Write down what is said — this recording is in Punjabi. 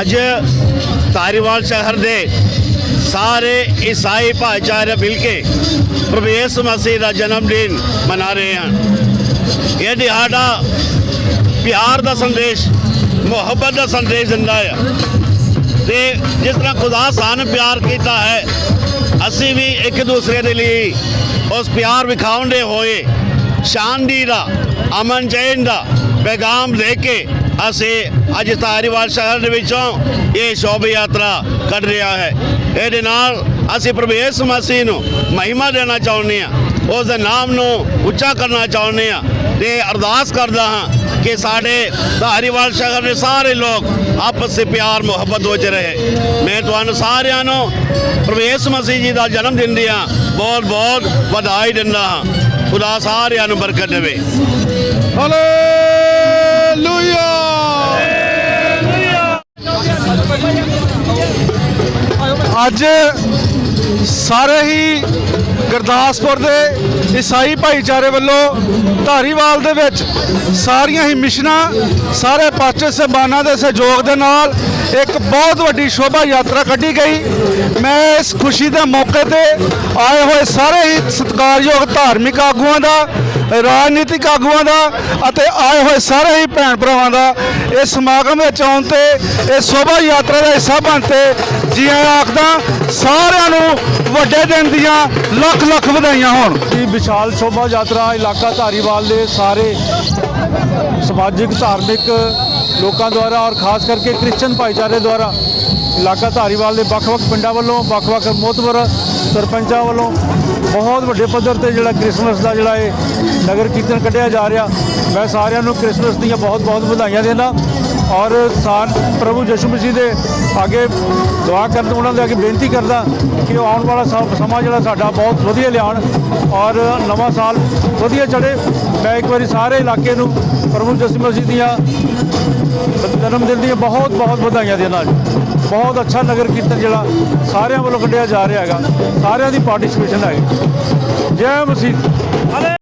ਅੱਜ ਧਾਰੀਵਾਲ ਸ਼ਹਿਰ ਦੇ ਸਾਰੇ ਈਸਾਈ ਭਾਈਚਾਰੇ ਮਿਲ ਕੇ ਪ੍ਰਭੂ ਯਿਸੂ ਮਸੀਹ ਦਾ ਜਨਮ ਦਿਨ ਮਨਾ ਰਹੇ ਹਨ। ਇਹ ਦਿਹਾੜਾ ਪਿਆਰ ਦਾ ਸੰਦੇਸ਼, ਮੁਹੱਬਤ ਦਾ ਸੰਦੇਸ਼ ਦਿੰਦਾ ਹੈ। ਤੇ ਜਿਸ ਤਰ੍ਹਾਂ ਖੁਦਾ ਸਾਨੂੰ ਪਿਆਰ ਕੀਤਾ ਹੈ, ਅਸੀਂ ਵੀ ਇੱਕ ਦੂਸਰੇ ਦੇ ਲਈ ਉਸ ਪਿਆਰ ਵਿਖਾਉਂਦੇ ਹੋਏ ਸ਼ਾਂਤੀ ਦਾ, ਅਮਨ ਚੈਨ ਦਾ ਪੈਗਾਮ ਦੇ ਕੇ ਅਸੀਂ ਅੱਜ ਧਾਰੀਵਾਲ ਸ਼ਹਿਰ ਦੇ ਵਿੱਚੋਂ ਇਹ ਸ਼ੋਭ ਯਾਤਰਾ ਕੱਢ ਰਿਹਾ ਹੈ। ਇਹਦੇ ਨਾਲ ਅਸੀਂ ਪ੍ਰਭੂ ਯਿਸੂ ਮਸੀਹ ਨੂੰ ਮਹਿਮਾ ਦੇਣਾ ਚਾਹੁੰਦੇ ਹਾਂ। ਉਸ ਦੇ ਨਾਮ ਨੂੰ ਉੱਚਾ ਕਰਨਾ ਚਾਹੁੰਦੇ ਹਾਂ ਤੇ ਅਰਦਾਸ ਕਰਦਾ ਹਾਂ ਕਿ ਸਾਡੇ ਧਾਰੀਵਾਲ ਸ਼ਹਿਰ ਦੇ ਸਾਰੇ ਲੋਕ ਆਪਸ ਵਿੱਚ ਪਿਆਰ, ਮੁਹੱਬਤ ਵਿੱਚ ਰਹੇ। ਮੈਂ ਤੁਹਾਨੂੰ ਸਾਰਿਆਂ ਨੂੰ ਪ੍ਰਭੂ ਯਿਸੂ ਮਸੀਹ ਜੀ ਦਾ ਜਨਮ ਦਿਨ ਦੀਆਂ ਬਹੁਤ ਬਹੁਤ ਵਧਾਈ ਦਿੰਦਾ ਹਾਂ। ਖੁਦਾ ਸਾਰਿਆਂ ਨੂੰ ਬਰਕਤ ਦੇਵੇ। ਹਾਲੇਲੂਇਆ ਅੱਜ ਸਾਰੇ ਹੀ ਗੁਰਦਾਸਪੁਰ ਦੇ ਈਸਾਈ ਭਾਈਚਾਰੇ ਵੱਲੋਂ ਧਾਰੀਵਾਲ ਦੇ ਵਿੱਚ ਸਾਰੀਆਂ ਹੀ ਮਿਸ਼ਨਾਂ ਸਾਰੇ ਪਾਸਟਰ ਸਹਿਬਾਨਾਂ ਦੇ ਸਹਿਯੋਗ ਦੇ ਨਾਲ ਇੱਕ ਬਹੁਤ ਵੱਡੀ ਸ਼ੋਭਾ ਯਾਤਰਾ ਕੱਢੀ ਗਈ। ਮੈਂ ਇਸ ਖੁਸ਼ੀ ਦੇ ਮੌਕੇ ਤੇ ਆਏ ਹੋਏ ਸਾਰੇ ਹੀ ਸਤਿਕਾਰਯੋਗ ਧਾਰਮਿਕ ਆਗੂਆਂ ਦਾ ਰਾਜਨੀਤਿਕ ਆਗੂਆਂ ਦਾ ਅਤੇ ਆਏ ਹੋਏ ਸਾਰੇ ਹੀ ਭੈਣ ਭਰਾਵਾਂ ਦਾ ਇਸ ਸਮਾਗਮ ਵਿੱਚ ਆਉਣ ਤੇ, ਇਹ ਸ਼ੋਭਾ ਯਾਤਰਾ ਦਾ ਹਿੱਸਾ ਬਣ ਤੇ ਜੀ ਆਖਦਾ, ਸਾਰਿਆਂ ਨੂੰ ਵੱਡੇ ਦਿਨ ਦੀਆਂ ਲੱਖ ਲੱਖ ਵਧਾਈਆਂ ਹੋਣ। ਇਹ ਵਿਸ਼ਾਲ ਸ਼ੋਭਾ ਯਾਤਰਾ ਇਲਾਕਾ ਧਾਰੀਵਾਲ ਦੇ ਸਾਰੇ ਸਮਾਜਿਕ, ਧਾਰਮਿਕ ਲੋਕਾਂ ਦੁਆਰਾ ਔਰ ਖਾਸ ਕਰਕੇ ਕ੍ਰਿਸਚਨ ਭਾਈਚਾਰੇ ਦੁਆਰਾ ਇਲਾਕਾ ਧਾਰੀਵਾਲ ਦੇ ਵੱਖ-ਵੱਖ ਪਿੰਡਾਂ ਵੱਲੋਂ, ਵੱਖ-ਵੱਖ ਮੋਤਵਰ ਸਰਪੰਚਾਂ ਵੱਲੋਂ ਬਹੁਤ ਵੱਡੇ ਪੱਧਰ ਤੇ ਜਿਹੜਾ ਕ੍ਰਿਸਮਸ ਦਾ ਜਿਹੜਾ ਇਹ ਨਗਰ ਕੀਰਤਨ ਕੱਢਿਆ ਜਾ ਰਿਹਾ। ਮੈਂ ਸਾਰਿਆਂ ਨੂੰ ਕ੍ਰਿਸਮਸ ਦੀਆਂ ਬਹੁਤ-ਬਹੁਤ ਵਧਾਈਆਂ ਦਿੰਦਾ ਔਰ ਸਾਨ ਪ੍ਰਭੂ ਯਿਸੂ ਮਸੀਹ ਦੇ ਅੱਗੇ ਦੁਆ ਕਰਨ ਉਹਨਾਂ ਦੇ ਅੱਗੇ ਬੇਨਤੀ ਕਰਦਾ ਕਿ ਉਹ ਆਉਣ ਵਾਲਾ ਸਮਾਂ ਜਿਹੜਾ ਸਾਡਾ ਬਹੁਤ ਵਧੀਆ ਲਿਆਉਣ ਔਰ ਨਵਾਂ ਸਾਲ ਵਧੀਆ ਚੜੇ ਮੈਂ ਇੱਕ ਵਾਰੀ ਸਾਰੇ ਇਲਾਕੇ ਨੂੰ ਪ੍ਰਭੂ ਯਿਸੂ ਮਸੀਹ ਦੀਆਂ ਜਨਮ ਦਿਨ ਦੀਆਂ ਬਹੁਤ ਬਹੁਤ ਵਧਾਈਆਂ ਦੇਣਾ ਬਹੁਤ ਅੱਛਾ ਨਗਰ ਕੀਰਤਨ ਜਿਹੜਾ ਸਾਰਿਆਂ ਵੱਲੋਂ ਕੱਢਿਆ ਜਾ ਰਿਹਾ ਹੈਗਾ। ਸਾਰਿਆਂ ਦੀ ਪਾਰਟਿਸਿਪੇਸ਼ਨ ਹੈ ਜੈ ਮਸੀਹ